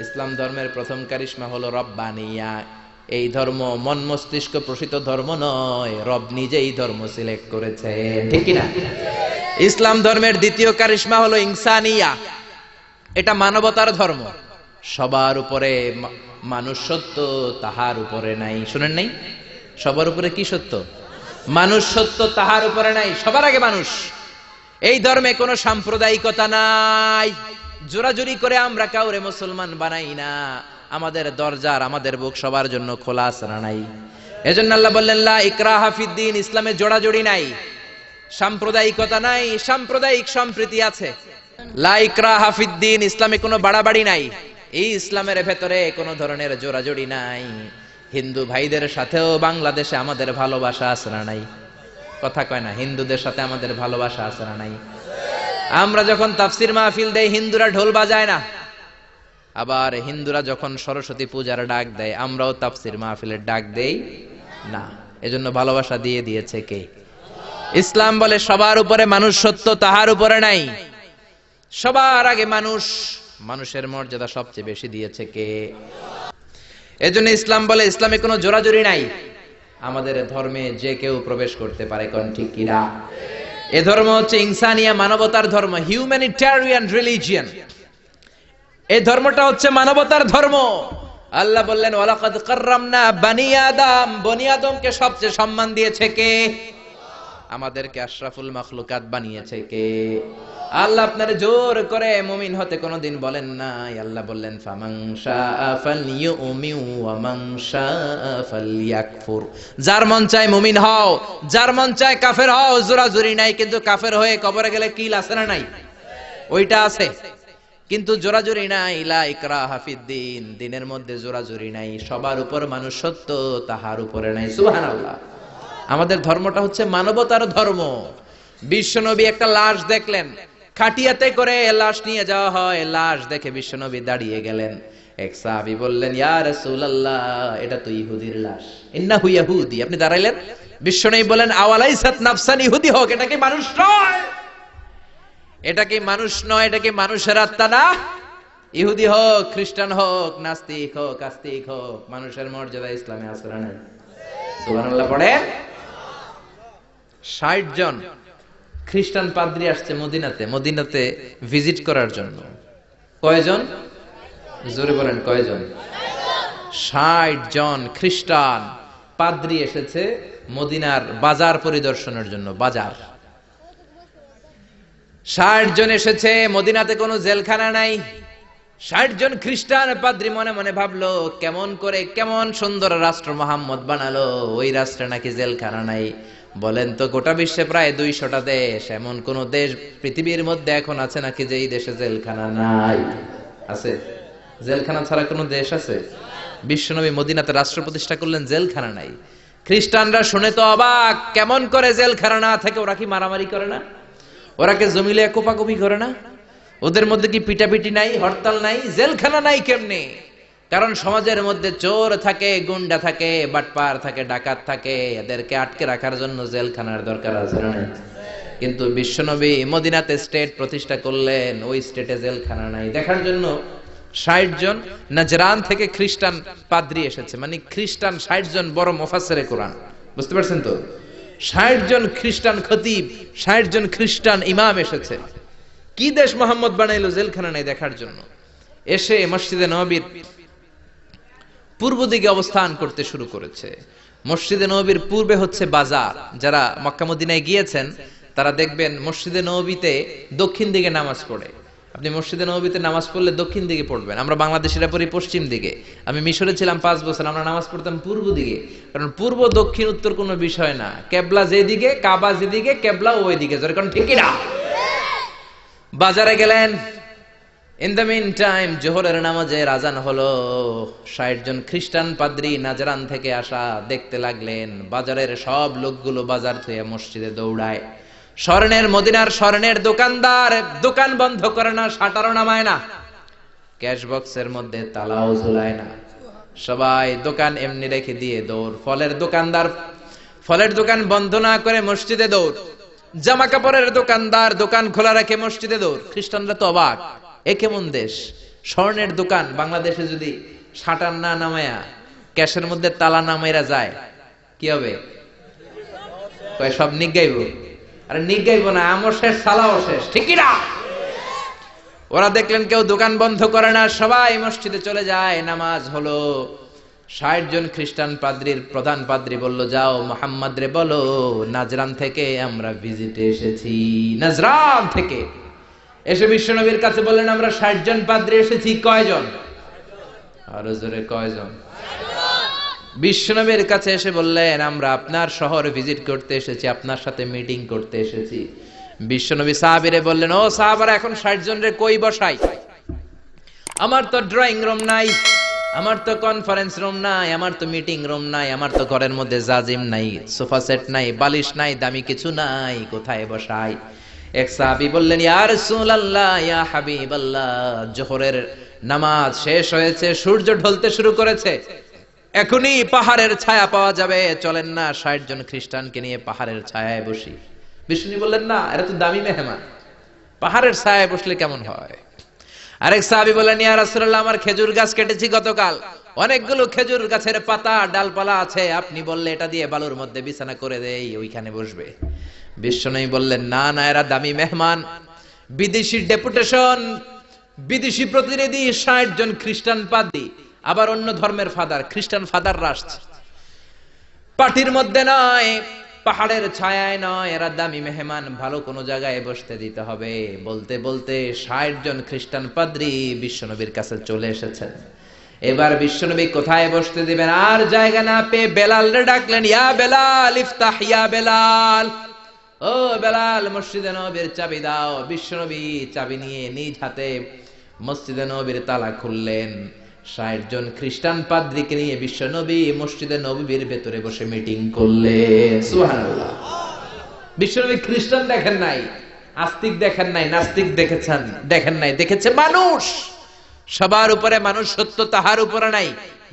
ইসলাম ধর্মের প্রথম কারিশমা হলো রব্বানিয়া। এই ধর্ম মন মস্তিষ্ক প্রসিত ধর্ম নয়, রব নিজেই ধর্ম সিলেক্ট করেছে। ঠিক না ইসলাম ধর্মের দ্বিতীয় কারিশমা হলো ইনসানিয়া। এটা মানবতার ধর্ম। সবার উপরে মানুষ সত্য, তাহার উপরে নাই। শুনেন নাই? সবার উপরে কি সত্য? মানুষ সত্য, তাহার উপরে নাই। সবার আগে মানুষ। এই ধর্মে কোনো সাম্প্রদায়িকতা নাই। জোরাজুরি করে আমরা কাউরে মুসলমান বানাই না। আমাদের দরজার, আমাদের বুক সবার জন্য খোলা আছে নাই? এজন্য আল্লাহ বললেন, লা ইকরাহা ফিদ্দিন ইসলামে জোড়াজুড়ি নাই। সাম্প্রদায়িকতা নাই, সাম্প্রদায়িক সম্প্রীতি আছে। লা ইকরাহা ফিদ্দিন ইসলামে কোনো বাড়াবাড়ি নাই। এই ইসলামের ভেতরে কোনো ধরনের জোড়াজুড়ি নাই। হিন্দু ভাইদের সাথেও বাংলাদেশে আমাদের ভালোবাসা আছে না নাই? কথা কয় না, হিন্দুদের সাথে আমাদের ভালোবাসা আছে না নাই? আমরা যখন তাফসির মাহফিল দেই, হিন্দুরা ঢোল বাজায় না। আবার হিন্দুরা যখন সরস্বতী পূজার ডাক দেয়, আমরাও তাফসির মাহফিলের ডাক দেই না। এজন্য ভালোবাসা দিয়ে দিয়েছে কে? ইসলাম বলে সবার উপরে মানুষ সত্য, তাহার উপরে নাই। সবার আগে মানুষ, মানুষের মর্যাদা সবচেয়ে বেশি দিয়েছে কে? এজন্য ইসলাম বলে ইসলামে কোনো জোরাজুরি নাই। আমাদের ধর্মে যে কেউ প্রবেশ করতে পারে, কোন ঠিক কিনা? এ ধর্ম হচ্ছে ইনসানিয়া মানবতার ধর্ম হিউম্যানিটারিয়ান রিলিজিয়ান এই ধর্মটা হচ্ছে মানবতার ধর্ম। আল্লাহ বললেন, ওয়ালাকাদ কাররামনা বানি আদম। বনি আদমকে সবচেয়ে সম্মান দিয়েছে কে? আমাদেরকে আশরাফুল মাখলুকাত বানিয়েছে কে? আল্লাহ আপনার জোর করে মুমিন হতে কোনোদিন বলেন নাই। আল্লাহ বললেন যার মন চায় মুমিন হও, যার মন চায় কাফের হও, জোরাজুরি নাই, কিন্তু কাফের হয়ে কবরে গেলে কিল আছে না নাই? ওইটা আছে। কিন্তু জোরাজুরি নাই, লা ইকরাহা ফিদ্দিন দিনের মধ্যে জোরাজুরি নাই, সবার উপর মানুষ সত্য তাহার উপরে নাই। সুবহানাল্লাহ। আমাদের ধর্মটা হচ্ছে মানবতার ধর্ম। বিশ্বনবী একটা লাশ দেখলেন। খাটিয়াতে করে লাশ নিয়ে যাওয়া হয়। লাশ দেখে বিশ্বনবী দাঁড়িয়ে গেলেন। এক সাহাবী বললেন, ইয়া রাসূলুল্লাহ, এটা তো ইহুদির লাশ। ইন্নাহু ইয়াহুদি আপনি দাঁড়াইলেন। বিশ্বনবী বলেন আওয়ালাইসাত নাফসান, ইহুদি হোক, এটা কি মানুষ নয়? এটা কি মানুষ নয়, এটা কি মানুষের আত্মা না? ইহুদি হোক, খ্রিস্টান হোক, নাস্তিক হোক, আস্তিক হোক, মানুষের মর্যাদা ইসলামে না নাই সুবহানাল্লাহ পড়ে ষাট জন খ্রিস্টান পাদ্রী আসছে মদিনাতে মদিনাতে ভিজিট করার জন্য। কয়জন? জোরে বলেন, কয়জন? ষাট জন খ্রিস্টান পাদ্রী এসেছে মদিনার বাজার পরিদর্শনের জন্য, বাজার। ষাট জন এসেছে, মদিনাতে কোনো জেলখানা নাই। ষাট জন খ্রিস্টান পাদ্রী মনে মনে ভাবলো, কেমন করে, কেমন সুন্দর রাষ্ট্র মোহাম্মদ বানালো, ওই রাষ্ট্রে নাকি জেলখানা নাই। বলেন তো, গোটা বিশ্বে প্রায় দুইশোটা দেশ, এমন কোন দেশ পৃথিবীর মধ্যে এখন আছে নাকি যে এই দেশে জেলখানা নাই? আছে? জেলখানা ছাড়া কোনো দেশ আছে? বিশ্বনবী মদিনাতে রাষ্ট্র প্রতিষ্ঠা করলেন, জেলখানা নাই। খ্রিস্টানরা শুনে তো অবাক, কেমন করে জেলখানা না থেকে ওরা কি মারামারি করে না? ওরা কি জমিলে কোপাকুপি করে না? ওদের মধ্যে কি পিটাপিটি নাই, হরতাল নাই? জেলখানা নাই কেমনে? কারণ সমাজের মধ্যে চোর থাকে, গুন্ডা থাকে, বাটপার থাকে, ডাকাত থাকে, এদেরকে আটকে রাখার জন্য জেলখানার দরকার আছে কিন্তু বিশ্বনবী মদিনাতে স্টেট প্রতিষ্ঠা করলেন, ওই স্টেটে জেলখানা নাই। দেখার জন্য ষাট জন নাজরান থেকে খ্রিস্টান পাদ্রি এসেছে। মানে খ্রিস্টান ষাট জন বড় মোফাসেরে কোরআন। বুঝতে পারছেন তো? ষাট জন খ্রিস্টান খতিব, ষাট জন খ্রিস্টান ইমাম এসেছে। কি দেশ মোহাম্মদ বানাইলো জেলখানা নাই দেখার জন্য? এসে মসজিদে নবীর পূর্ব দিকে অবস্থান করতে শুরু করেছে। মসজিদে নবীর পূর্বে হচ্ছে বাজার। যারা মক্কা মদিনায় গিয়েছেন, তারা দেখবেন মসজিদে নবীতে দক্ষিণ দিকে নামাজ পড়ে। আপনি মসজিদে নবীতে নামাজ পড়লে দক্ষিণ দিকে পড়বেন। আমরা বাংলাদেশিরা পড়ি পশ্চিম দিকে। আমি মিশরে ছিলাম পাঁচ বছর, আমরা নামাজ পড়তাম পূর্ব দিকে। কারণ পূর্ব, দক্ষিণ, উত্তর কোনো বিষয় না। কেবলা যেদিকে, কাবা যেদিকে কেবলা ওই দিকে কারণ ঠিকই না বাজারে গেলেন ইন দ্য মিন টাইম জোহরের নামাজে রাজান হলো। ষাট জন খ্রিস্টান পাদ্রি নাজরান থেকে আসা, দেখতে লাগলেন, বাজারের সব লোকগুলো বাজার থেকে মসজিদে দৌড়ায়। স্বর্ণের মদিনার স্বর্ণের দোকানদার, দোকান বন্ধ করে না, শাটারও নামায় না। ক্যাশ বক্সের মধ্যে তালাও ঝুলায় না। সবাই দোকান এমনি রেখে দিয়ে দৌড়। ফলের দোকানদার, ফলের দোকান বন্ধ না করে মসজিদে দৌড়। জামা কাপড়ের দোকানদার দোকান খোলা রাখে মসজিদে দৌড়। খ্রিস্টানরা তো অবাক। এ কেমন দেশ? স্বর্ণের দোকান বাংলাদেশে যদি শাটার না নামায়া, ক্যাশের মধ্যে তালা নামাইরা যায়, কি হবে? সব নিগাইব আরে নিগাইব না, আমও শেষ, সালাও শেষ, ঠিকই না? ওরা দেখলেন কেউ দোকান বন্ধ করে না, সবাই মসজিদে চলে যায়, নামাজ হলো। ষাট জন খ্রিস্টান পাদ্রির প্রধান পাদ্রি বলল, যাও মোহাম্মদ রে বলো, নাজরান থেকে আমরা ভিজিটে এসেছি। নাজরান থেকে। এসে বিশ্বনবীর কাছে বললেন, আমরা ষাট জন পাদ্রি এসেছি, কয়জন? আরও জোরে, কয়জন? বিশ্বনবীর কাছে এসে বললেন, আমরা আপনার শহর ভিজিট করতে এসেছি, আপনার সাথে মিটিং করতে এসেছি। বিশ্বনবী সাহাবিরে বললেন, ও সাহাবারা, এখন ষাট জনের কই বসাই? আমার তো ড্রয়িং রুম নাই, আমার তো কনফারেন্স রুম নাই, আমার তো মিটিং রুম নাই, আমার তো ঘরের মধ্যে জাজিম নাই সোফা সেট নাই, বালিশ নাই, দামি কিছু নাই, কোথায় বসাই? এক সাহাবী বললেন, ইয়া রাসূলুল্লাহ, ইয়া হাবিবাল্লাহ, জোহরের নামাজ শেষ হয়েছে, সূর্য ঢলতে শুরু করেছে। এখনই পাহাড়ের ছায়া পাওয়া যাবে। চলেন না, ষাট জন খ্রিস্টানকে নিয়ে পাহাড়ের ছায়ায় বসি। বিষ্ণু বললেন, না, এরা তো দামি মেহমান। পাহাড়ের ছায়ায় বসলে কেমন হয়? আরেক সাহাবি বললেন, ইয়া রাসূলুল্লাহ, আমার খেজুর গাছ কেটেছি গতকাল। অনেকগুলো খেজুর গাছের পাতা, ডালপালা আছে। আপনি বললে এটা দিয়ে বালুর মধ্যে বিছানা করে দেই, ওইখানে বসবে। বিশ্বনবী বললেন, না না, এরা দামি মেহমান। বিদেশি ডেপুটেশন, বিদেশি প্রতিনিধি, ষাট জন খ্রিস্টান পাদ্রী, আবার অন্য ধর্মের ফাদার, খ্রিস্টান ফাদাররা আসছে। পার্টির মধ্যে নয়, পাহাড়ের ছায়ায় নয়, এরা দামি মেহমান, ভালো কোনো জায়গায় বসতে দিতে হবে। বলতে বলতে ষাট জন খ্রিস্টান পাদ্রী বিশ্বনবীর কাছে চলে এসেছেন। এবার বিশ্বনবী কোথায় বসতে দিবেন? আর জায়গা না পেয়ে বেলাল ডাকলেন, ইয়া বেলাল, ইফতাহ, ইয়া বেলাল। ও বেলাল, মসজিদে নবীর চাবি দাও। বিশ্বনবী চাবি নিয়ে নিজ হাতে মসজিদে নবীর তালা খুললেন। ষাট জন খ্রিস্টান পাদ্রীকে নিয়ে বিশ্বনবী মসজিদে নবীর ভেতরে বসে মিটিং সুবহানাল্লাহ। বিশ্বনবী খ্রিস্টান দেখেন নাই, আস্তিক দেখেন নাই, নাস্তিক দেখেছেন, দেখেন নাই, দেখেছে মানুষ। সবার উপরে মানুষ সত্য, তাহার উপরে নাই।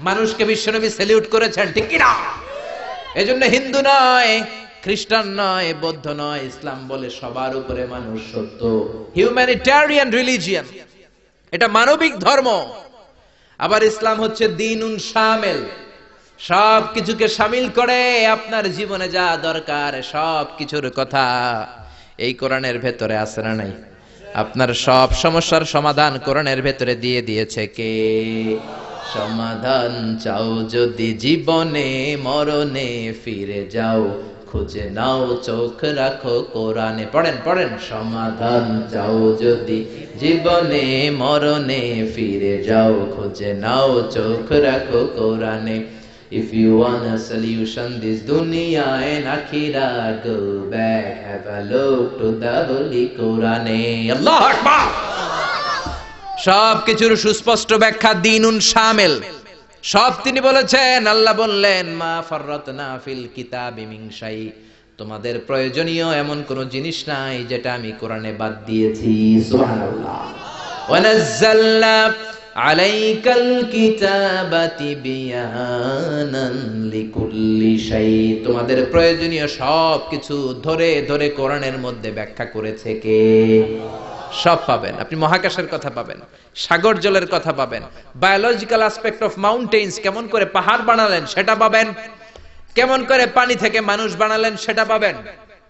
মানুষকে বিশ্বনবী সেলিউট করেছেন, ঠিক কি না এজন্য হিন্দু নয় খ্রিস্টান নয়, বৌদ্ধ নয়, ইসলাম বলে সবার উপরে মানুষ সত্য। হিউম্যানিটারিয়ান রিলিজিয়ান এটা মানবিক ধর্ম। আবার ইসলাম হচ্ছে দিনুন শামেল সব কিছুকে সামিল করে আপনার জীবনে যা দরকার সব কিছুর কথা। এই কোরআনের ভেতরে আছে না নাই? আপনার সব সমস্যার সমাধান কোরআনের ভেতরে দিয়ে দিয়েছে কে? সমাধান চাও যদি জীবনে, মরণে ফিরে যাও। খুঁজে নাও চোখ রাখো কোরআনে পড়েন পড়েন সমাধান চাও যদি জীবনে মরণে ফিরে যাও খুঁজে নাও চোখ রাখো কোরআনে If you want a solution this dunya and akhira go back have a look to the holy Quran Allah Akbar সব কিছুর সুস্পষ্ট ব্যাখ্যা দিনুন শামেল সব তিনি বলেছেন, আল্লাহ বললেন, মা ফররতনা ফিল কিতাবি শাই। তোমাদের প্রয়োজনীয় এমন কোন জিনিস নাই যেটা আমি কোরআনে বাদ দিয়েছি। সুবহানাল্লাহ। ওয়ানাজ্জালনা আলাইকাল কিতাবাতি বিয়ানান লিকুল্লি শাই। তোমাদের প্রয়োজনীয় সব কিছু ধরে ধরে কোরআনের মধ্যে ব্যাখ্যা করেছে কে? সব পাবেন। আপনি মহাকাশের কথা পাবেন, সাগর জলের কথা পাবেন বায়োলজিক্যাল অ্যাসপেক্ট অফ মাউন্টেন্স কেমন করে পাহাড় বানালেন সেটা পাবেন, কেমন করে পানি থেকে মানুষ বানালেন সেটা পাবেন,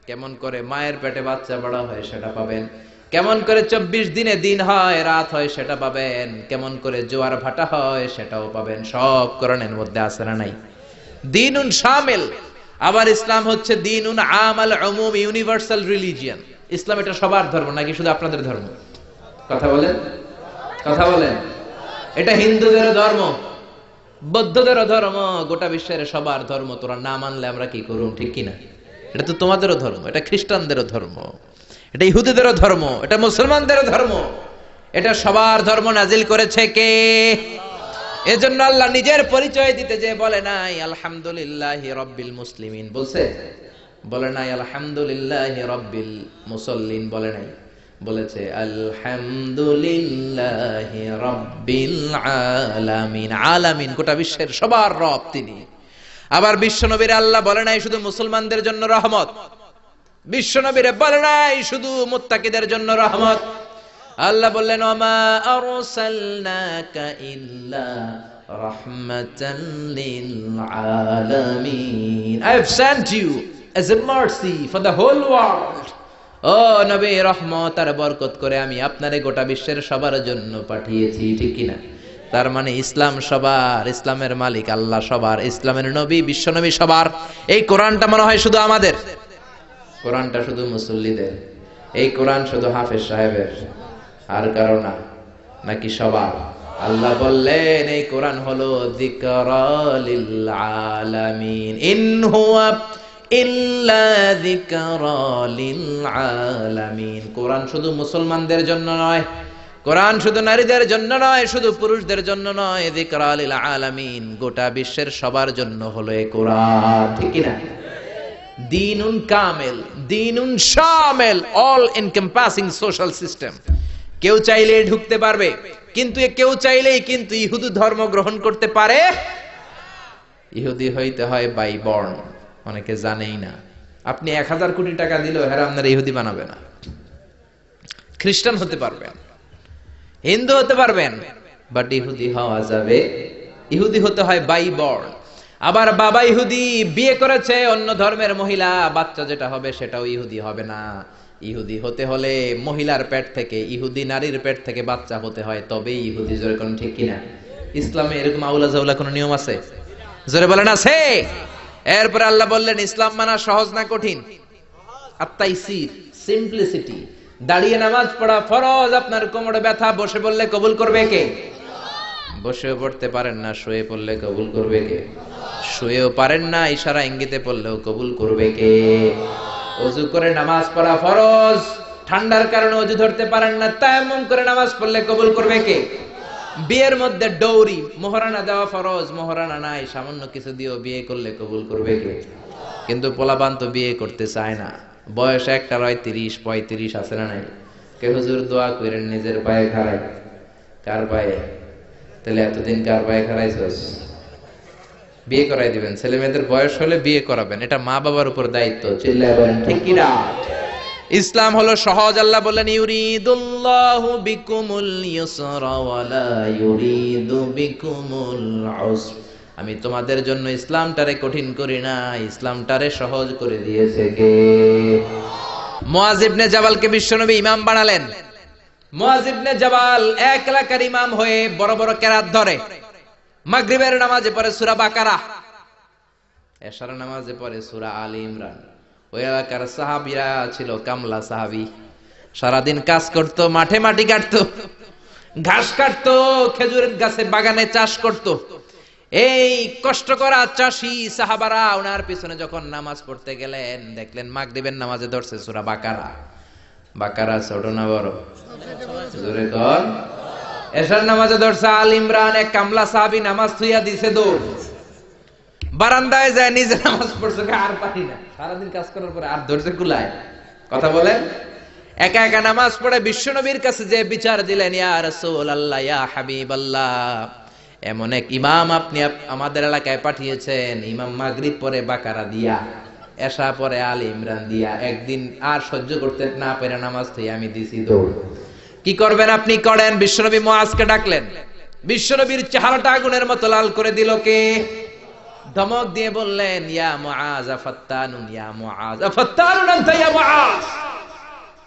কেমন করে মায়ের পেটে বাচ্চা বড় হয় সেটা পাবেন, কেমন করে চব্বিশ দিনে দিন হয়, রাত হয় সেটা পাবেন, কেমন করে জোয়ার ভাটা হয় সেটাও পাবেন, সব করণের মধ্যে আছে না নাই? দিন উন শামিল, আবার ইসলাম হচ্ছে দিনুন আমাল উমুম ইউনিভার্সাল রিলিজিয়ান ইসলাম এটা সবার ধর্ম, নাকি শুধু আপনাদের ধর্ম? কথা বলেন কথা বলেন। এটা হিন্দুদের ধর্ম বৌদ্ধদের ধর্ম, গোটা বিশ্বের সবার ধর্ম। তোরা না মানলে আমরা কি করুন ঠিক কিনা এটা তো তোমাদেরও ধর্ম, এটা খ্রিস্টানদেরও ধর্ম, এটা ইহুদিদেরও ধর্ম, এটা মুসলমানদেরও ধর্ম। এটা সবার ধর্ম নাজিল করেছে কে? এজন্য আল্লাহ নিজের পরিচয় দিতে যে বলে নাই, আলহামদুলিল্লাহ রব্বিল মুসলিমিন, বলছে বলে নাই, আলহামদুলিল্লাহ রব্বিল মুসল্লিন বলে নাই। বলেছে, আলহামদুলিল্লাহ রব্বিল আলামিন। আলামিন, গোটা বিশ্বের সবার রব তিনি। আবার বিশ্বনবীর আল্লাহ বলে নাই, শুধু মুসলমানদের জন্য রহমত। বিশ্বনবীরে বলে নাই, শুধু মুত্তাকিদের জন্য রহমত। আল্লাহ বললেন, ওমা আরসালনাকা ইল্লা রাহমাতান লিল আলামিন। I have sent you as a mercy for the whole world ও নবী, রহমত আর বরকত করে আমি আপনারে গোটা বিশ্বের সবার জন্য পাঠিয়েছি, ঠিক কিনা? তার মানে ইসলাম সবার, ইসলামের মালিক আল্লাহ সবার, ইসলামের নবী, বিশ্বনবী সবার। এই কোরআনটা মনে হয় শুধু আমাদের? কোরআনটা শুধু মুসল্লিদের। এই কোরআন শুধু হাফেজ সাহেবের। আর কারও না, নাকি সবার? আল্লাহ বললেন, এই কোরআন হলো যিকরা লিল আলামিন। ইন হুয়া কোরআন শুধু মুসলমানদের জন্য নয়, কোরআন শুধু নারীদের জন্য নয়, শুধু পুরুষদের জন্য নয় গোটা বিশ্বের সবার জন্য হলো এই কোরআন। দিনুন কামেল, দিনুন শামেল, অল এনকম্পাসিং সোশ্যাল সিস্টেম। কেউ চাইলে ঢুকতে পারবে, কিন্তু এ কেউ চাইলেই কিন্তু ইহুদি ধর্ম গ্রহণ করতে পারে। ইহুদি হইতে হয় বাই বর্ণ। অনেকে জানেই না। আপনি এক হাজার কোটি টাকা দিলেও হ্যাঁ আপনার ইহুদি বানাবে না। খ্রিস্টান হতে পারবেন, হিন্দু হতে পারবেন বাট ইহুদি হওয়া যাবে। ইহুদি হতে হয় বাই বর্ণ আবার বাবা ইহুদি বিয়ে করেছে অন্য ধর্মের মহিলা, বাচ্চা যেটা হবে সেটাও ইহুদি হবে না। ইহুদি হতে হলে মহিলার পেট থেকে, ইহুদি নারীর পেট থেকে বাচ্চা হতে হয়, তবেই ইহুদি জোরে কোন ঠিক কিনা? ইসলামে এরকম আউলা জাউলা কোনো নিয়ম আছে? জোরে বলেন, আছে? এরপরে আল্লাহ বললেন, ইসলাম মানা সহজ না কঠিন? সিম্পলিসিটি দাঁড়িয়ে নামাজ পড়া ফরজ, আপনার কোমরে ব্যথা, বসে বললে কবুল করবে কে? বসেও পড়তে পারেন না, শুয়ে পড়লে কবুল করবে কে? শুয়েও পারেন না, ইশারা ইঙ্গিতে পড়লেও কবুল করবে কে? অজু করে নামাজ পড়া ফরজ, ঠান্ডার কারণে অজু ধরতে পারেন না, তায়াম্মুম করে নামাজ পড়লে কবুল করবে কে? বিয়ের মধ্যে ডৌরি, মোহরানা দেওয়া ফরজ, মোহরানা নাই, সামান্য কিছু দিয়েও বিয়ে করলে কবুল করবে কিন্তু পোলাপান তো বিয়ে করতে চায় না। বয়স একটা রয় তিরিশ, পঁয়ত্রিশ আছে না নাই? কে হুজুর দোয়া করেন নিজের পায়ে খাড়ায়? কার পায়ে? তাহলে এতদিন কার পায়ে খাড়াইছস? বিয়ে করাই দিবেন। ছেলে মেয়েদের বয়স হলে বিয়ে করাবেন। এটা মা বাবার উপর দায়িত্ব। চিল্লায় বলেন, ঠিক কি না ইসলাম হলো সহজ, আল্লাহ বললেন, ইউরিদুল্লাহু বিকুমুল ইউসরা ওয়ালা ইউরিদু বিকুমুল উসর। আমি তোমাদের জন্য ইসলামটারে কঠিন করি না, ইসলামটারে সহজ করে দিয়েছে কে? মুআজ ইবনে জাবালকে বিশ্বনবী ইমাম বানালেন। মুআজ ইবনে জাবাল এক এলাকার ইমাম হয়ে বড় বড় কেরাত ধরে। মাগরিবের নামাজে পড়ে সূরা বাকারা। এশার নামাজে পড়ে সূরা আলী ইমরান। ওই এলাকার সাহাবীরা ছিল কামলা সাহাবী। সারাদিন কাজ করত, মাঠে মাটি কাটতো, ঘাস কাটতো, খেজুরের গাছের বাগানে চাষ করত। এই কষ্ট করা চাষি সাহাবারা ওনার পিছনে যখন নামাজ পড়তে গেলেন, দেখলেন মাগ দিবেন নামাজে ধরছে সূরা বাকারা। বাকারা ছোট না বড়? জোরে কর এশার নামাজে ধরছে আল ইমরান, এক কামলা সাহাবী নামাজ থুইয়া দিছে দৌড়। বারান্দায় যায়, নিজে নামাজ পড়ছে আর পারি না। সারাদিন কাজ করার পরে আর ধৈর্য কুলায় কথা বলেন? একা একা নামাজ পড়ে বিশ্বনবীর কাছে যে বিচার দিলেন, ইয়া রাসূল আল্লাহ ইয়া হাবিব আল্লাহ এমন এক ইমাম আপনি আমাদের এলাকায় পাঠিয়েছেন, ইমাম মাগরিব পরে বাকারা দিয়া, এশা পরে আল ইমরান দিয়া। একদিন আর সহ্য করতে না পেরে নামাজ থেকে আমি দিছি দৌড়। কি করবেন আপনি? করেন। বিশ্বনবী মুআজকে ডাকলেন। বিশ্বনবীর চেহারাটা আগুনের মতো লাল করে দিল কে? ধমক দিয়ে বললেন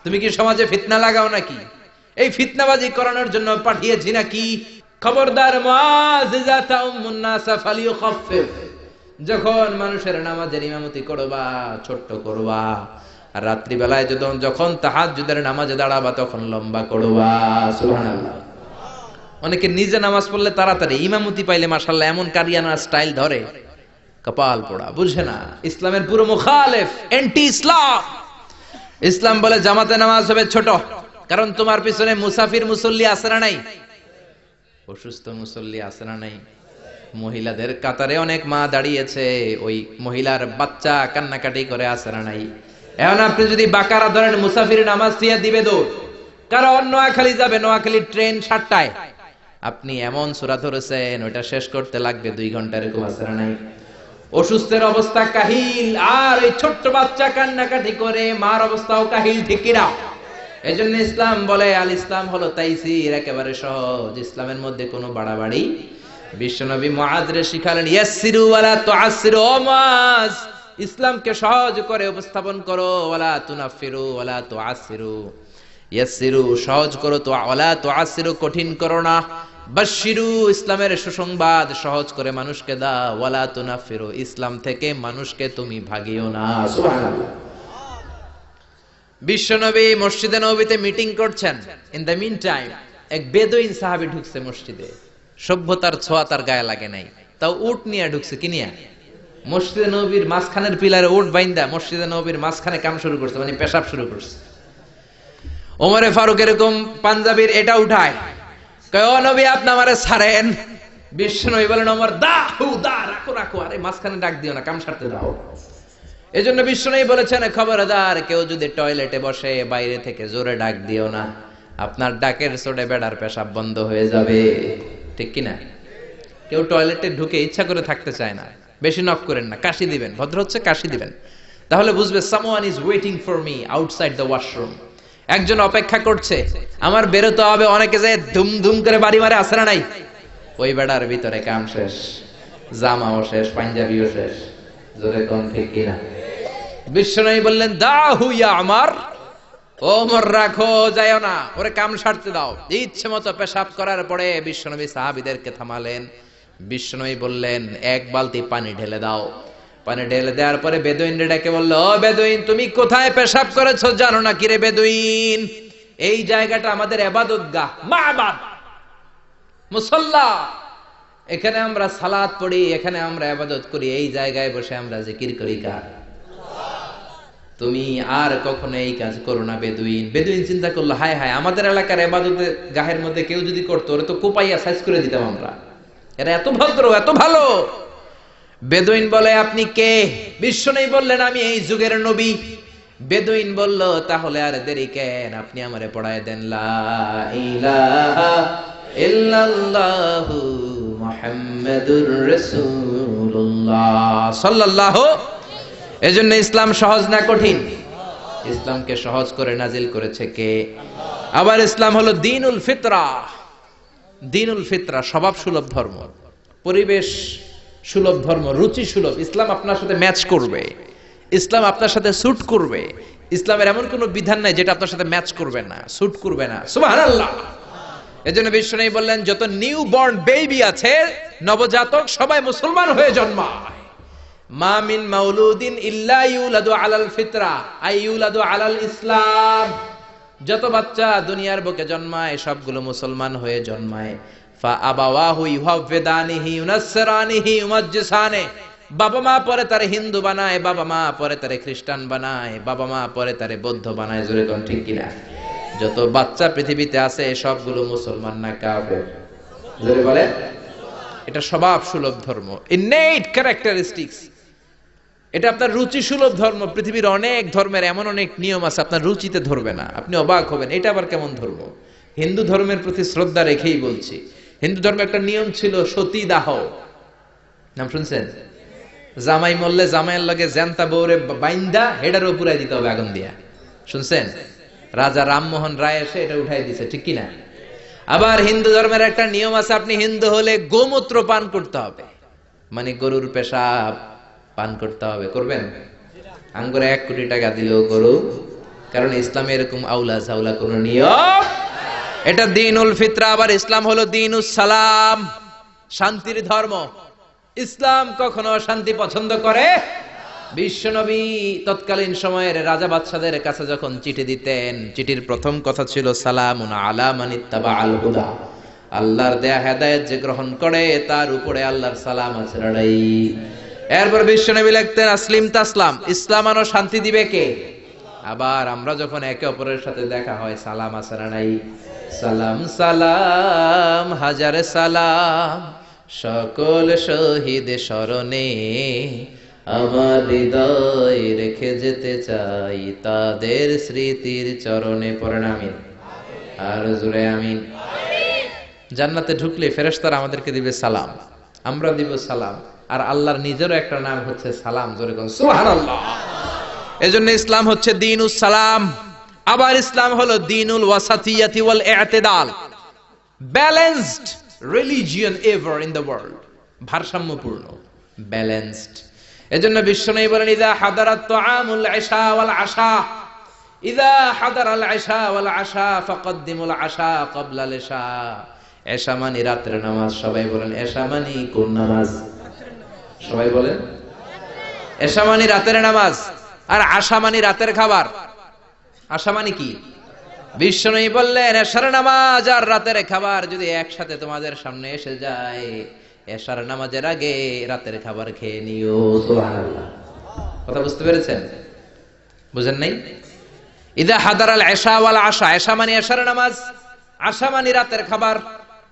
তুমি কি সমাজে ফিতনা লাগাও নাকি? এই ফিতনাবাজি করানোর জন্য পাঠিয়েছি নাকি? খবরদার যখন মানুষের নামাজের ইমামতি করবা, ছোট্ট করবা, আর রাত্রি বেলায় যখন যখন তাহাজ্জুদের নামাজে দাঁড়াবা, তখন লম্বা করবা। অনেকে নিজে নামাজ পড়লে তাড়াতাড়ি ইমামতি পাইলে মাশাল্লাহ এমন কারিয়ানা স্টাইল ধরে। কপাল পোড়া, বুঝে না। ইসলামের পুরো মুখালেফ এন্টি ইসলাম ইসলাম বলে জামাতে নামাজ হবে ছোট, কারণ তোমার পিছনে মুসাফির মুসল্লি আছে না নাই? অসুস্থ মুসল্লি আছে না নাই? মহিলাদের কাতারে অনেক মা দাঁড়িয়েছে, ওই মহিলার বাচ্চা কান্নাকাটি করে আছে না নাই? এখন আপনি যদি বাকারা ধরেন, মুসাফির নামাজ দিয়ে দিবে দৌড় কারণ নোয়াখালী যাবে নোয়াখালী ট্রেন সাতটায়। আপনি এমন সুরা ধরেছেন, ওইটা শেষ করতে লাগবে দুই ঘণ্টার এরকম আছে না নাই? অসুস্থের অবস্থা কাহিল, আর এই ছোট্ট বাচ্চা কান্নাকাটি করে মার অবস্থাও কাহিল, ঠিক কিনা? এই জন্য ইসলাম বলে, আল ইসলাম হলো তাইসির, একেবারে সহজ। ইসলামের মধ্যে কোনো বাড়াবাড়ি। বিশ্বনবী মহাজরে শিখালেন, ইয়াসসিরু ওয়ালা তুআসসিরু, ও মুআজ! ইসলামকে সহজ করে উপস্থাপন করো, ওয়ালা তুনাফিরু, ওয়ালা তুআসসিরু। ইয়াসসিরু সহজ করো তো ওয়ালা তুআসসিরু কঠিন করো না। ইসলামের সুসংবাদ সহজ করে মানুষকে ওয়ালা তুনাফিরু, ইসলাম থেকে মানুষকে তুমি ভাগিও না। বিশ্বনবী মসজিদে নবীতে মিটিং করছেন। ইন দ্য মিন টাইম এক বেদইন ঢুকছে মসজিদে। সভ্যতার ছোঁয়া তার গায়ে লাগে নাই। তাও উট নিয়ে ঢুকছে, কি নিয়ে? মসজিদে নবীর মাঝখানের পিলারে উট বাইন্দা, মসজিদে নবীর মাঝখানে কাম শুরু করছে মানে পেশাব শুরু করছে। ওমরে ফারুক এরকম পাঞ্জাবির এটা উঠায়। খবরদার, কেউ যদি টয়লেটে বসে, বাইরে থেকে জোরে ডাক দিও না। আপনার ডাকের চোটে বেড়ার পেশাব বন্ধ হয়ে যাবে। ঠিক কি না কেউ টয়লেটে ঢুকে ইচ্ছা করে থাকতে চায় না। বেশি নক করেন না, কাশি দিবেন, ভদ্র হচ্ছে কাশি দিবেন। তাহলে বুঝবে someone is waiting for me outside the washroom একজন অপেক্ষা করছে, আমার বেরোতে হবে। অনেকে যে ধুম ধুম করে বাড়ি মারে আসে নাই? ওই বেড়ার ভিতরে কাম শেষ, জামাও শেষ, পাঞ্জাবিও শেষ, জোরে কম ঠিক কিনা? বিশ্বনবী বললেন দা হুইয়া আমার ওমর রাখো যায়ও না, ওরে কাম সারতে দাও। ইচ্ছে মতো পেশাব করার পরে বিশ্বনবী সাহাবিদেরকে থামালেন। বিশ্বনবী বললেন, এক বালতি পানি ঢেলে দাও। পানি ঢেলে দেওয়ার পরে বেদুইন ডেকে বলল, ও বেদুইন, তুমি কোথায় পেশাব করেছ জানো না কিরে বেদুইন? এই জায়গাটা আমাদের এবাদত গা মাবাদ মুসল্লা। এখানে আমরা সালাত পড়ি, এখানে আমরা আবাদত করি, এই জায়গায় বসে আমরা জিকির করি কার? তুমি আর কখনো এই কাজ করো না বেদুইন। বেদুইন চিন্তা করল, হায় হায়, আমাদের এলাকার এবাদতের গাহের মধ্যে কেউ যদি করতো, ওরা তো কোপাইয়া সাইজ করে দিতাম আমরা। এরা এত ভদ্র, এত ভালো। বেদুইন বলে, আপনি কে? বিশ্ব নেই বললেন, আমি এই যুগের নবী। বেদুইন বলল, তাহলে আর দেরি কেন? আপনি আমারে পড়ায় দেন সাল্লাল্লাহু। এজন্য ইসলাম সহজ না কঠিন? ইসলামকে সহজ করে নাজিল করেছে কে? আবার ইসলাম হলো দিনুল ফিতরা। দিনুল ফিতরা স্বভাব সুলভ ধর্ম। পরিবেশ সুলভ ধর্ম, রুচি সুলভ। ইসলাম আপনার সাথে ম্যাচ করবে। ইসলাম আপনার সাথে স্যুট করবে। ইসলামের এমন কোনো বিধান নাই যেটা আপনার সাথে ম্যাচ করবে না স্যুট করবে না। সুবহানাল্লাহ। এজন্য বিশ্বনবী বললেন, যত নিউ বর্ন বেবি আছে, নবজাতক সবাই মুসলমান হয়ে জন্মায়। মা মিন মাউলুদিন ইল্লা ইউলাদু আলাল ফিতরা, আই ইউলাদু আলাল ইসলাম। যত বাচ্চা দুনিয়ার বুকে জন্মায়, সবগুলো মুসলমান হয়ে জন্মায়। বাবা মা পরে তারে হিন্দু বানায়, বাবা মা পরে তারে খ্রিস্টান বানায়, বাবা মা পরে তারে বৌদ্ধ বানায়, জোরে কোন ঠিক কিনা? যত বাচ্চা পৃথিবীতে আছে, সবগুলো মুসলমান না কাফের? জোরে বলে? এটা স্বভাব সুলভ ধর্ম ইননেট ক্যারেক্টারিস্টিক্স এটা আপনার রুচি সুলভ ধর্ম, পৃথিবীর অনেক ধর্মের এমন অনেক নিয়ম আছে, আপনার রুচিতে ধরবে না। আপনি অবাক হবেন, এটা আবার কেমন ধর্ম? হিন্দু ধর্মের প্রতি শ্রদ্ধা রেখেই বলছি। হিন্দু ধর্মে একটা নিয়ম ছিল সতী দাহ নাম শুনছেন? জামাই মরলে জামাইয়ের লগে জ্যান্তা বৌরে বাইন্দা হেডারও পুরাই দিতে হবে আগুন দিয়া। শুনছেন? রাজা রামমোহন রায় এসে এটা উঠাই দিছে, ঠিক কিনা? আবার হিন্দু ধর্মের একটা নিয়ম আছে, আপনি হিন্দু হলে গোমূত্র পান করতে হবে। মানে গরুর পেশাব পান করতে হবে, করবেন? আঙ্গুরে এক কোটি টাকা দিলেও গরু কারণ ইসলামে এরকম আউলা সাউলা কোন নিয়ম এটা দিনুল ফিতরা, আবার ইসলাম হলো দিনুস সালাম, শান্তির ধর্ম। ইসলাম কখনো শান্তি পছন্দ করে? বিশ্বনবী তৎকালীন সময়ের রাজা বাদশাদের কাছে যখন চিঠি দিতেন, চিঠির প্রথম কথা ছিল, সালামুন আলা মানিত্তাবা আল হুদা। আল্লাহর দেয়া হেদায়েত যে গ্রহণ করে, তার উপরে আল্লাহর সালাম আছে লড়াই। এরপর বিশ্বনবী লিখতেন, আসলিম তাসলাম, ইসলাম আনো শান্তি দিবে কে? আবার আমরা যখন একে অপরের সাথে দেখা হয়, সালাম আসারা নাই? সালাম সালাম, হাজার সালাম। সকল শহীদ স্মরণে আমার হৃদয় রেখে যেতে চাই, তাদের স্মৃতির চরণে পরিণামিন আর জুড়ে আমিন। জান্নাতে ঢুকলে ফেরেশতারা আমাদেরকে দিবে সালাম। আমরা দিব সালাম। আর আল্লাহর নিজেরও একটা নাম হচ্ছে সালাম, জোরে কোন, সুবহানাল্লাহ। এজন্য ইসলাম হচ্ছে দিনুস সালাম। আবার ইসলাম হলো দিনুল ওয়াসাতিয়াতি ওয়াল ইআতিদাল balanced religion ever in the world ভারসাম্যপূর্ণ। ব্যালেন্সড এজন্য বিশ্ব বিশ্বনবী বলেন, ইদা হাদারাত তুআমুল ইশা ওয়াল আশা। ইদা হাদারাল ইশা ওয়াল আশা ফাকদ্দিমুল আশা ক্বাবলা আল এশা মানে রাতের নামাজ। সবাই বলেন এশা মানে কোন নামাজ? সবাই বলেন এশা মানে রাতের নামাজ। আর আশা মানে রাতের খাবার। আশা মানে কি? বিষ্ণুই বললেন, এশার নামাজ আর রাতের খাবার যদি একসাথে তোমাদের সামনে এসে যায়, এশার নামাজের আগে রাতের খাবার খেয়ে নিও কথা বুঝতে পেরেছেন? বুঝেন নাই? ইদা হাদার আল এশা ওয়াল আশা, এশা মানে এশার নামাজ, আশা মানে রাতের খাবার।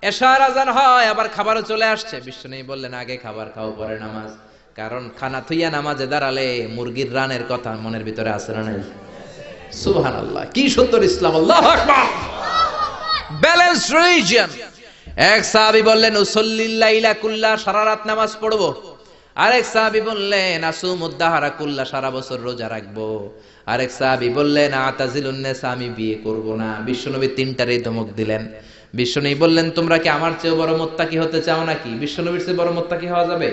এশার আজান হয়, আবার খাবারও চলে আসছে। বিষ্ণুই বললেন, আগে খাবার খাও, পরে নামাজ। কারণ খানা থুইয়া নামাজে দাঁড়ালে মুরগির রানের কথা মনের ভিতরে আসে না নাই? সুবহান আল্লাহ কি সুন্দর ইসলাম, আল্লাহ ব্যালেন্স রিলিজিয়ন এক সাহাবী বললেন উসল্লিল্লাইলা কুল্লা, সারা রাত নামাজ পড়ব। আরেক সাহাবী বললেন আসুম উদ্দাহারা কুল্লা, সারা বছর রোজা রাখব। আরেক সাহাবী বললেন, আতাজিলুন নেসা, আমি বিয়ে করব না। বিশ্বনবী তিনটারই ধমক দিলেন। বিশ্বনবী বললেন, তোমরা কি আমার চেয়ে বড় মোত্তাকি হতে চাও নাকি? বিশ্বনবীর চেয়ে বড় মোত্তাকি হওয়া যাবে?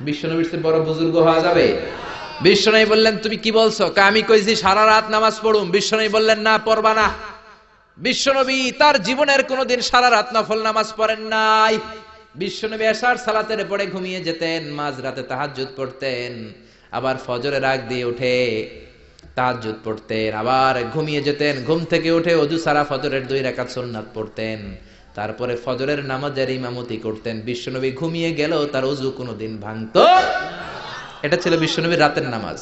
বিশ্বনবীর বড় বুজুর্গ হওয়া যাবে? বিশ্বনবী বললেন, তুমি কি বলছো? আমি কইছি, সারা রাত নামাজ পড়ুম। বিশ্বনবী বললেন, না, পড়বা না। বিশ্বনবী তার জীবনের কোনোদিন সারা রাত নফল নামাজ পড়েন নাই। বিশ্বনবী এশার সালাতের পরে ঘুমিয়ে যেতেন মাঝ রাতে তাহাজ্জুদ পড়তেন, আবার ফজরের আগ দিয়ে উঠে তাহাজ্জুদ পড়তেন, আবার ঘুমিয়ে যেতেন, ঘুম থেকে উঠে অজু সারা ফজরের দুই রাকাত সুন্নাত পড়তেন। তারপরে ফজরের নামাজের ইমামতি করতেন। বিশ্বনবী ঘুমিয়ে গেলেও তার অজু কোনোদিন ভাঙতো এটা ছিল বিশ্বনবীর রাতের নামাজ।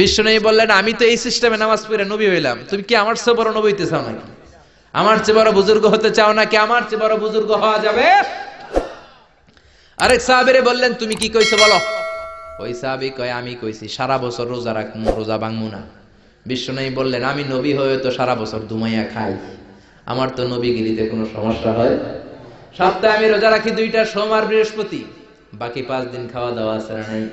বিশ্বনবী বললেন, আমি তো এই সিস্টেমে নামাজ পড়ে নবী হইলাম। তুমি কি আমার চেয়ে বড় নবী হইতে চাও নাকি? আমার চেয়ে বড় বুজুর্গ হতে চাও নাকি? আমার চেয়ে বড় বুজুর্গ হওয়া যাবে? আরেক সাহাবেরে বললেন, তুমি কি কইছো বলো? ওই সাহাবি কয়, আমি কইছি, সারা বছর রোজা রাখব রোজা ভাঙবো না। বিশ্বনবী বললেন, আমি নবী হয়ে তো সারা বছর দুমাইয়া খাই। আমার তো নবীগিরিতে কোনো সমস্যা হয়? সপ্তাহে আমি রোজা রাখি দুইটা সোমবার বৃহস্পতি। বাকি পাঁচ দিন খাওয়া দাওয়া আছে না নাই?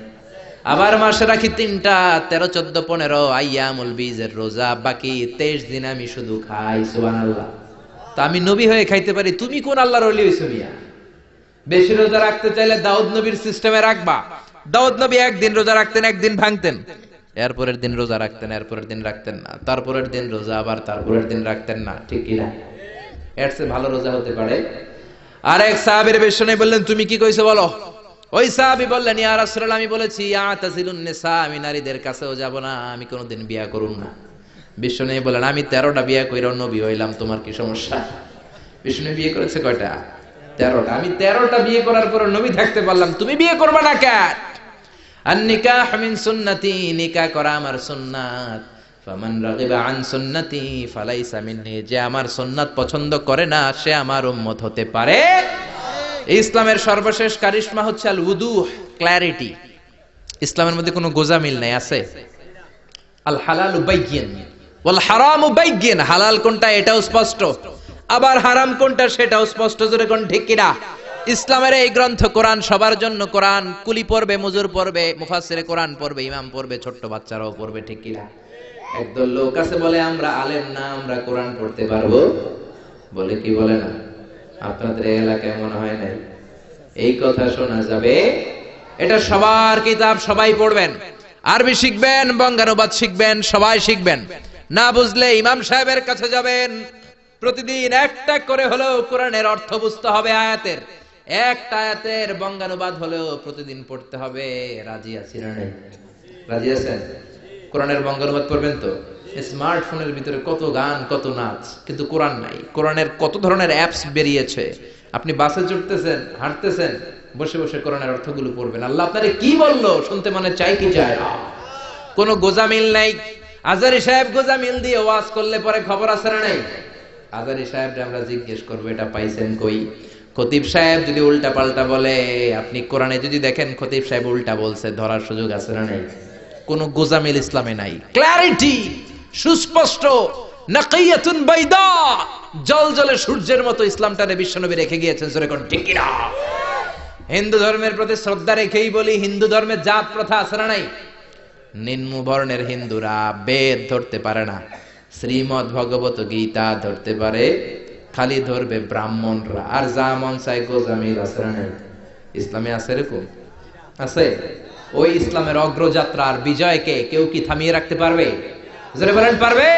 আবার মাসে রাখি তিনটা, তেরো, চোদ্দ, পনেরো আইয়ামুল বীজের রোজা। বাকি তেইশ দিন আমি শুধু খাই সুবান আল্লাহ তা আমি নবী হয়ে খাইতে পারি, তুমি কোন আল্লাহর অলি হইছো মিয়া? বেশি রোজা রাখতে চাইলে দাউদ নবীর সিস্টেমে রাখবা। দাউদ নবী একদিন রোজা রাখতেন, একদিন ভাঙতেন। এরপরের দিন রোজা রাখতেন, এরপরের দিন রাখতেন না। তারপরের দিন রোজা আবার তারপরের দিন রাখতেন না, ঠিক কিনা? এর চেয়ে ভালো রোজা হতে পারে। আর এক সাহাবের বেশনে বললেন, তুমি কি কইছো বলো? ওই সাহাবি বললেন, ইয়া রাসূলুল্লাহ, আমি বলেছি ইয়া তাসিলুন নিসা, আমি নারীদের কাছেও যাব না, আমি কোনোদিন বিয়া করুম না। বিষ্ণু বলেন আমি তেরোটা বিয়া কইরা নবী হইলাম, তোমার কি সমস্যা? বিষ্ণু বিয়ে করেছে কয়টা? তেরোটা। আমি তেরোটা বিয়ে করার পর নবী থাকতে পারলাম, তুমি বিয়ে করবা না কেন? ইসলামের সর্বশেষ কারিশমা হচ্ছে আল ক্ল্যারিটি ইসলামের মধ্যে কোনো গোজামিল নাই, আছে? আল হালাল হারাম হালাল কোনটা এটাও স্পষ্ট। আবার হারাম কোনটা সেটাও স্পষ্ট। জোরে কিনা? ইসলামের এই গ্রন্থ কোরআন সবার জন্য কোরআন। কুলি পড়বে, মজুর পড়বে, মুফাসসিরে কোরআন পড়বে, ইমাম পড়বে, ছোট্ট বাচ্চারাও পড়বে, ঠিক কিনা? একদল লোক আছে বলে, আমরা আলেম না, আমরা কোরআন পড়তে পারব? বলে কি বলে না? আপনাদের এলাকায় মনে হয় নাই? এই কথা শোনা যাবে। এটা সবার কিতাব, সবাই পড়বেন। আরবি শিখবেন, বঙ্গানুবাদ শিখবেন, সবাই শিখবেন। না বুঝলে ইমাম সাহেবের কাছে যাবেন। প্রতিদিন একটা করে হলেও কোরআনের অর্থ বুঝতে হবে আয়াতের। একটা বঙ্গানুবাদ হলেও প্রতিদিন পড়তে হবে। রাজি আছি রাজি আছেন? কোরআনের বঙ্গানুবাদ করবেন তো? স্মার্টফোনের ভিতরে কত গান, কত নাচ, কিন্তু কোরআন নাই। কোরআনের কত ধরনের অ্যাপস বেরিয়েছে? আপনি বাসে চড়তেছেন, হাঁটতেছেন, বসে বসে কোরআনের অর্থগুলো পড়বেন। আল্লাহ আপনারে কি বলল? শুনতে মানে চাই কি চায় না? কোনো গোজামিল নাই? আজারি সাহেব গোজামিল দিয়ে ওয়াজ করলে পরে খবর আছে না নাই? আজারি সাহেবরে আমরা জিজ্ঞেস করব, এটা পাইছেন কই? খতিব সাহেব যদি উল্টা পাল্টা বলে, আপনি কোরআনে যদি দেখেন খতিব সাহেব উল্টা বলছে, ধরার সুযোগ আছে না নাই? কোনো গোজামিল ইসলামে নাই। ক্ল্যারিটি সুস্পষ্ট, নাকিয়াতুন বাইদা, জল জলে সূর্যের মতো ইসলামটারে বিশ্বনবী রেখে গিয়েছেন, জোরে কোন ঠিক কিনা? হিন্দু ধর্মের প্রতি শ্রদ্ধা রেখেই বলি, হিন্দু ধর্মের জাত প্রথা আছে না নাই? নিম্ন বর্ণের হিন্দুরা বেদ ধরতে পারে না, শ্রীমদ ভগবত গীতা ধরতে পারে খালি ধরবে ব্রাহ্মণরা। আর যা মন চাই গোজামিল আসরানের ইসলামে আছে এরকম? আছে? ওই ইসলামের অগ্রযাত্রার বিজয়কে কেউ কি থামিয়ে রাখতে পারবে? পারবে?